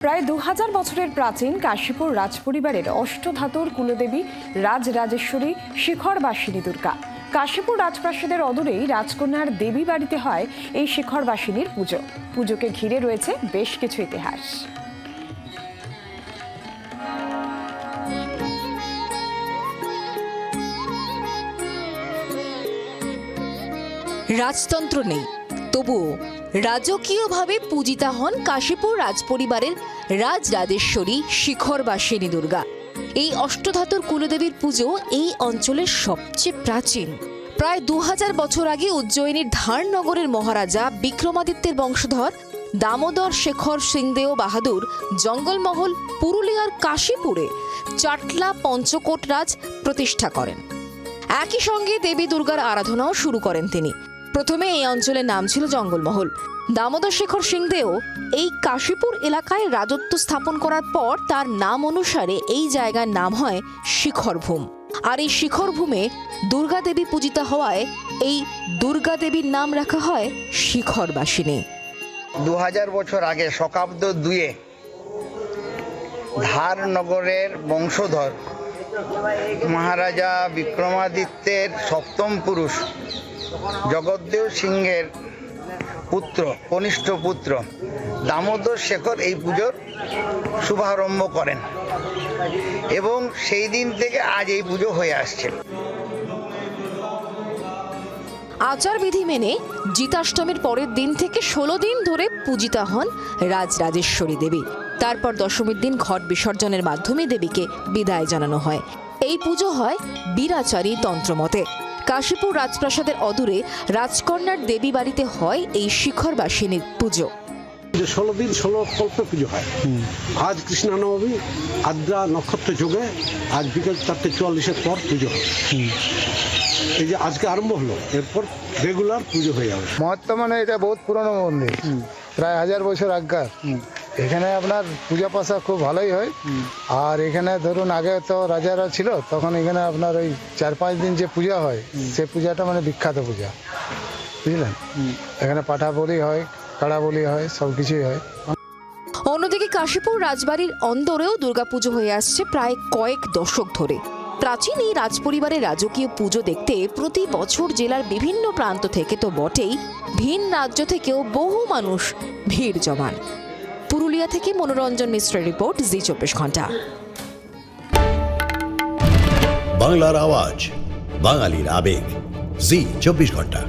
প্রায় দু হাজার বছরের প্রাচীন কাশীপুর রাজপরিবারের অষ্টধাতুর কুলদেবী রাজ রাজেশ্বরী শিখর বাসিনী দুর্গা। কাশীপুর রাজপ্রাসাদের অদূরেই রাজকন্যার দেবী বাড়িতে হয় এই শিখর বাসিনীর পুজো। পুজোকে ঘিরে রয়েছে বেশ কিছু ইতিহাস। রাজতন্ত্র নেই। তবুও রাজকীয়ভাবে পূজিতা হন কাশীপুর রাজপরিবারের রাজ রাজেশ্বরী শিখর বাসিনী দুর্গা। এই অষ্টধাতুর কুলদেবীর পুজো এই অঞ্চলের সবচেয়ে প্রাচীন। প্রায় দু হাজার বছর আগে উজ্জয়িনীর ধারনগরের মহারাজা বিক্রমাদিত্যের বংশধর দামোদর শেখর সিংদেও বাহাদুর জঙ্গলমহল পুরুলিয়ার কাশীপুরে চাটলা পঞ্চকোট রাজ প্রতিষ্ঠা করেন। একই সঙ্গে দেবী দুর্গার আরাধনাও শুরু করেন তিনি। প্রথমে এই অঞ্চলের নাম ছিল জঙ্গলমহল। দামোদর শেখর সিংদেও এই কাশীপুর এলাকায় রাজত্ব স্থাপন করার পর তার নাম অনুসারে এই জায়গার নাম হয় শিখরভূম। আর এই শিখরভূমে দুর্গা দেবী পূজিতা হওয়ায় এই দুর্গা দেবীর নাম রাখা হয় শিখরবাসিনী। দু হাজার বছর আগে শকাব্দ দুয়ে ধারনগরের বংশধর মহারাজা বিক্রমাদিত্যের সপ্তম পুরুষ জগদ্দেব সিংহের পুত্র, কনিষ্ঠ পুত্র দামোদর শেখর এই পুজোর শুভারম্ভ করেন এবং সেই দিন থেকে আজ এই পুজো হয়ে আসছে। আচারবিধি মেনে জিতাষ্টমীর পরের দিন থেকে ষোলো দিন ধরে পূজিতা হন রাজ রাজেশ্বরী দেবী। তারপর দশমীর দিন ঘট বিসর্জনের মাধ্যমে দেবীকে বিদায় জানানো হয়। এই পুজো হয় বীরাচারী তন্ত্রমতে। কাশীপুর রাজপ্রাসাদের অদূরে রাজকন্যার দেবী বাড়িতে হয় এই শিখর শিখরবাসিনীর পুজো। যে ষোলো দিন ষোলো কল্পে পুজো হয়। আজ কৃষ্ণা নবমী আদ্রা নক্ষত্র যোগে আজ বিকেল চারটে চুয়াল্লিশের পর পুজো হবে এই যে আজকে আরম্ভ হলো এরপর রেগুলার পুজো হয়ে যাবে। মহাত্মা মানে এটা বহুত পুরনো মন্দির। প্রায় হাজার বছর আগকার। এখানে আপনার পূজা পাশা খুব ভালোই হয়। আর এখানে ধরুন আগে তো রাজারা ছিল তখন এখানে আপনার ওই চার পাঁচ দিন যে পূজা হয় সে পূজাটা মানে বিখ্যাত পূজা। বুঝলেন? এখানে পাঠা বলি হয় কাড়া বলি হয় সব কিছুই হয়। অন্যদিকে কাশীপুর রাজবাড়ির অন্দরেও দুর্গাপুজো হয়ে আসছে প্রায় কয়েক দশক ধরে। প্রাচীন এই রাজপরিবারের রাজকীয় পুজো দেখতে প্রতি বছর জেলার বিভিন্ন প্রান্ত থেকে তো বটেই ভিন রাজ্য থেকেও বহু মানুষ ভিড় জমান। পুরুলিয়া থেকে মনোরঞ্জন মিশ্রের রিপোর্ট, জি চব্বিশ ঘণ্টা। বাংলার আওয়াজ, বাঙালির আবেগ, জি চব্বিশ ঘণ্টা।